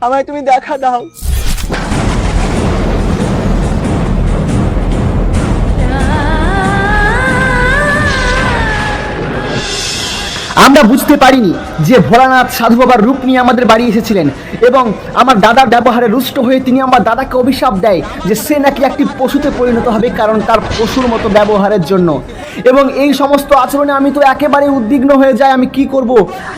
আমায় তুমি দেখা দাও। আমরা বুঝতে পারিনি যে ভোলানাথ সাধু বাবার রূপ নিয়ে আমাদের বাড়ি এসেছিলেন এবং আমার দাদার ব্যবহারে রুষ্ট হয়ে তিনি আমার দাদাকে অভিশাপ দেয় যে সে নাকি একটি পশুতে পরিণত হবে কারণ তার পশুর মতো ব্যবহারের জন্য। এবং এই সমস্ত আচরণে আমি তো একেবারে উদ্বিগ্ন হয়ে যাই, আমি কি করব?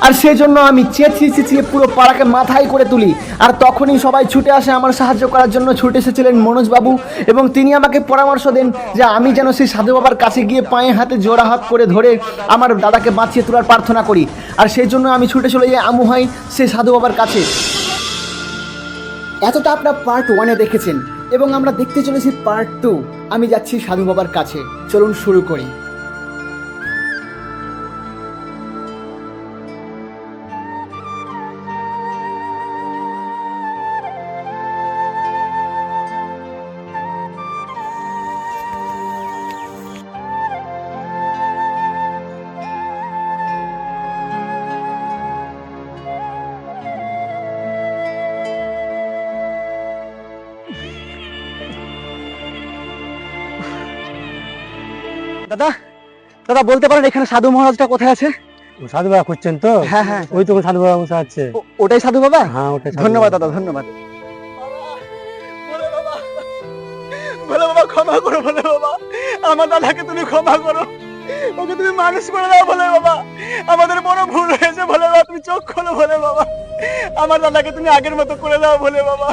আর সেই জন্য আমি চেঁচিয়ে চেঁচিয়ে পুরো পাড়াকে মাথায় করে তুলি। আর তখনই সবাই ছুটে আসে আমার সাহায্য করার জন্য। ছুটে এসেছিলেন মনোজবাবু এবং তিনি আমাকে পরামর্শ দেন যে আমি যেন সেই সাধু বাবার কাছে গিয়ে পায়ে হাতে জোড়া হাত করে ধরে আমার দাদাকে বাঁচিয়ে তোলার প্রার্থনা করি। আর সেই জন্য আমি ছুটে চলে যাই আমু হয় সে সাধু বাবার কাছে। এতটা আপনার পার্ট ওয়ানে দেখেছেন, এবং আমরা দেখতে চলেছি পার্ট টু আমি যাচ্ছি সাধু বাবার কাছে। চলুন শুরু করি। দাদা দাদা বলতে পারেন এখানে সাধু মহারাজটা কোথায় আছে? সাধু বাবা খুঁজছেন তো? হ্যাঁ, হ্যাঁ। ওই তো সাধু বাবা বসে আছে। ওটাই সাধু বাবা? হ্যাঁ ওটা ধন্যবাদ দাদা ধন্যবাদ। বলে বাবা ক্ষমা করো বলে বাবা। আমার দাদাকে তুমি ক্ষমা করো। ওকে তুমি মানুষ করে দাও বলে বাবা। আমাদের বড় ভুল হয়েছে বলে বাবা। তুমি চোখ খোলো বলে বাবা। আমার দাদাকে তুমি আগের মতো করে দাও বলে বাবা।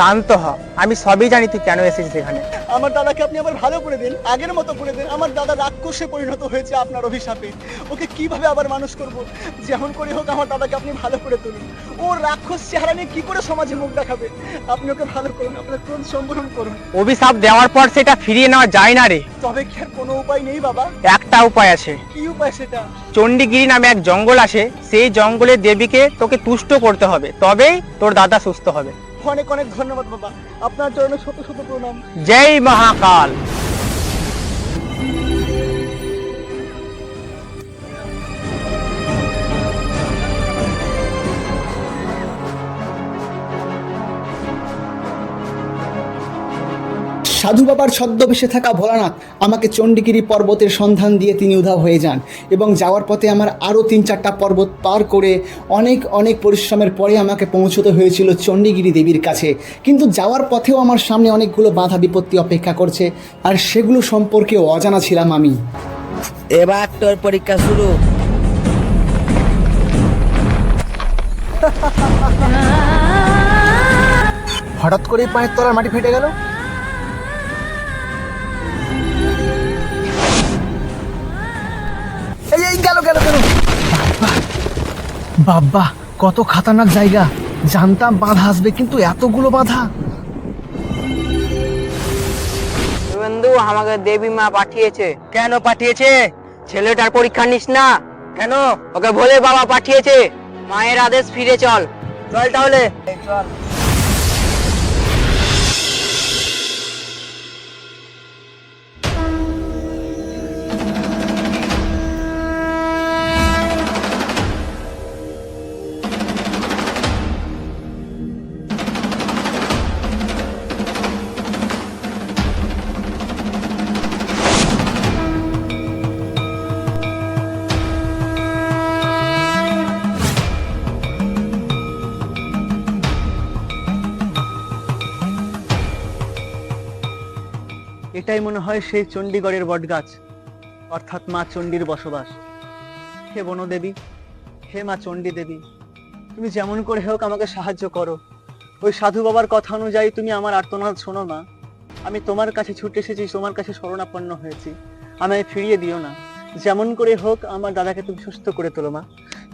শান্ত হ। আমি সবই জানি তুই কেন এসেছিস এখানে। আমার দাদাকে আপনি আবার ভালো করে দিন আগের মতো করে দিন। আমার দাদা রাক্ষসে পরিণত হয়েছে আপনার অভিশাপে। ওকে কীভাবে আবার মানুষ করব? যেমন করে হোক আমার দাদাকে আপনি ভালো করে তুলুন। ও রাক্ষস চেহারা নিয়ে কি করে সমাজে মুখ দেখাবে? আপনি ওকে ভালো করুন আপনার ক্রোধ সম্বরণ করুন। অভিশাপ দেওয়ার পর সেটা ফিরিয়ে নেওয়া যায় না রে। তবে কি আর কোনো উপায় নেই বাবা? একটা উপায় আছে। কি উপায় সেটা? চণ্ডীগিরি নামে এক জঙ্গল আছে। সেই জঙ্গলের দেবীকে তোকে তুষ্ট করতে হবে। তবেই তোর দাদা সুস্থ হবে। অনেক অনেক ধন্যবাদ বাবা। আপনার চরণে শত শত প্রণাম। জয় মহাকাল। সাধু বাবার ছদ্মবেশে থাকা ভোলানাথ আমাকে চণ্ডীগিরি পর্বতের সন্ধান দিয়ে তিনি উধাও হয়ে যান এবং যাওয়ার পথে আমার আরও তিন চারটা পর্বত পার করে অনেক অনেক পরিশ্রমের পরে আমাকে পৌঁছতে হয়েছিল চণ্ডীগিরি দেবীর কাছে। কিন্তু যাওয়ার পথেও আমার সামনে অনেকগুলো বাধা বিপত্তি অপেক্ষা করছে আর সেগুলো সম্পর্কে অজানা ছিলাম আমি। এবার তোর পরীক্ষা শুরু। হঠাৎ করেই পায়ের তলার মাটি ফেটে গেল? এই গেল গেল গেল। বাবা, বাবা কত খাতারনাক জায়গা। জানতাম বাধা আসবে কিন্তু এতগুলো বাধা। বন্ধু আমাকে দেবী মা পাঠিয়েছে। কেন পাঠিয়েছে? ছেলেটার পরীক্ষা নিস না। কেন? ওকে ভোলে বাবা পাঠিয়েছে। মায়ের আদেশ ফিরে চল। চল তাহলে। চল। এটাই মনে হয় সেই চণ্ডীগড়ের বটগাছ। অর্থাৎ মা চণ্ডীর বসবাস। হে বনদেবী, হে মা চণ্ডী দেবী তুমি যেমন করে হোক আমাকে সাহায্য করো। ওই সাধু বাবার কথা অনুযায়ী তুমি আমার আর্তনাদ শোনো মা। আমি তোমার কাছে ছুটে এসেছি, তোমার কাছে শরণাপন্ন হয়েছি। আমায় ফিরিয়ে দিও না। যেমন করে হোক আমার দাদাকে তুমি সুস্থ করে তোলো মা।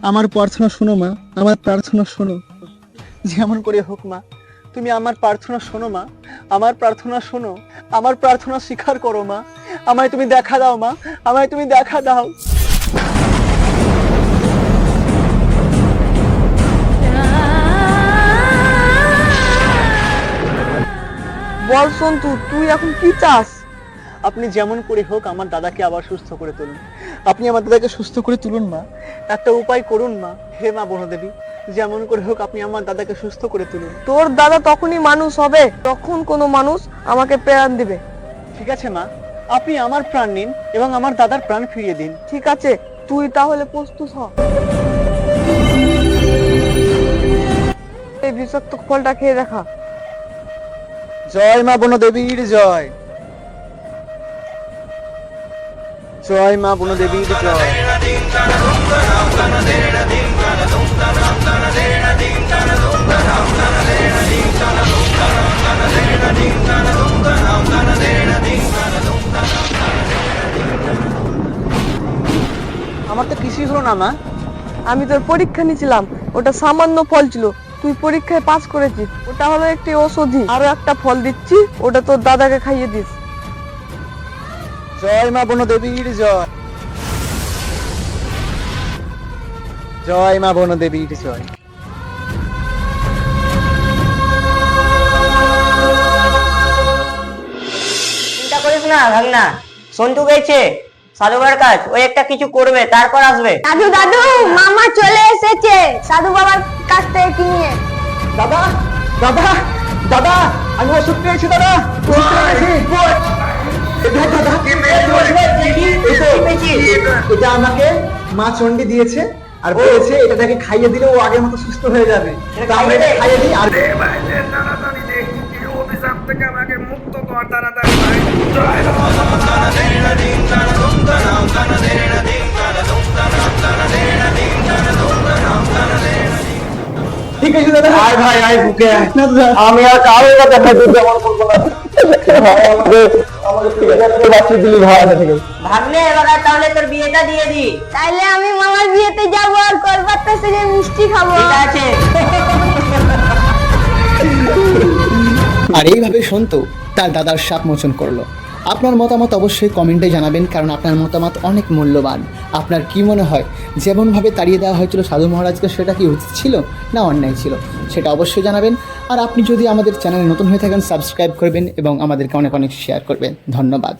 আমার প্রার্থনা শোনো মা, আমার প্রার্থনা শোনো। যেমন করে হোক মা, তুমি আমার প্রার্থনা শোনো মা। আমার প্রার্থনা শোনো। আমার প্রার্থনা স্বীকার করো, মা। আমায় তুমি দেখা দাও, মা। আমায় তুমি দেখা দাও। বল, সন্তু, তুই এখন কি চাস? আপনি যেমন করে হোক আমার দাদাকে আবার সুস্থ করে তুলুন। আপনি আমার দাদাকে সুস্থ করে তুলুন, মা। একটা উপায় করুন, মা। হে মা বনদেবী যেমন করে হোক আপনি আমার দাদাকে সুস্থ করে তুলুন। তোর দাদা তখনই মানুষ হবে তখন কোনো মানুষ আমাকে প্রাণ দিবে। ঠিক আছে মা। আপনি আমার প্রাণ নিন এবং আমার দাদার প্রাণ ফিরিয়ে দিন। ঠিক আছে তুই তাহলে প্রস্তুত হ। এই বিষাক্ত ফলটা খেয়ে দেখা। জয় মা বনদেবীর জয়। জয় মা বনদেবীর জয় আমার তো কিছুই হলো না, মা। আমি তোর পরীক্ষা নিয়েছিলাম, ওটা সামান্য ফল ছিল, তুই পরীক্ষায় পাস করেছিস, ওটা হলো একটি ঔষধি। আরও একটা ফল দিচ্ছি, ওটা তোর দাদাকে খাইয়ে দিস। জয় মা বনদেবীর জয়। জয় মা বনদেবীর জয়। চিন্তা করিস না ভাগনা। সন্টু গেছে সাধুবার কাজ ওই একটা কিছু করবে তারপর আসবে। দাদু দাদু মামা চলে এসেছে সাধু বাবার কাছ থেকে কিনে দাদা দাদা দাদা আমি ওষুধ পেয়েছি দাদা। এটা? আমাকে মা চণ্ডী দিয়েছে আর বলেছে এটা তাকে খাইয়ে দিলে ও আগের মতো সুস্থ হয়ে যাবে। তো আমরা এটা খাইয়ে দিই আর ঠিক আছে দাদা। আয় ভাই আয় বুকে। আমি আর কারোর করতে আমার বলব না। আমাকে আমাকে ঠিক আছে দিলি ভাই আছে ঠিক আছে এবার তাহলে তোর বিয়েটা দিয়ে দি। তাইলে আমি মামার বিয়েতে যাব আর কলকাতা থেকে মিষ্টি খাব। ঠিক আছে। আর এইভাবে সন্তু তার দাদার সাপ মোচন করল। আপনার মতামত অবশ্যই কমেন্টে জানাবেন কারণ আপনার মতামত অনেক মূল্যবান। আপনার কি মনে হয় যেমনভাবে তাড়িয়ে দেওয়া হয়েছিল সাধু মহারাজকে সেটা কি উচিত ছিল না অন্যায় ছিল সেটা অবশ্যই জানাবেন। আর আপনি যদি আমাদের চ্যানেলে নতুন হয়ে থাকেন সাবস্ক্রাইব করবেন এবং আমাদেরকে অনেক অনেক শেয়ার করবেন। ধন্যবাদ।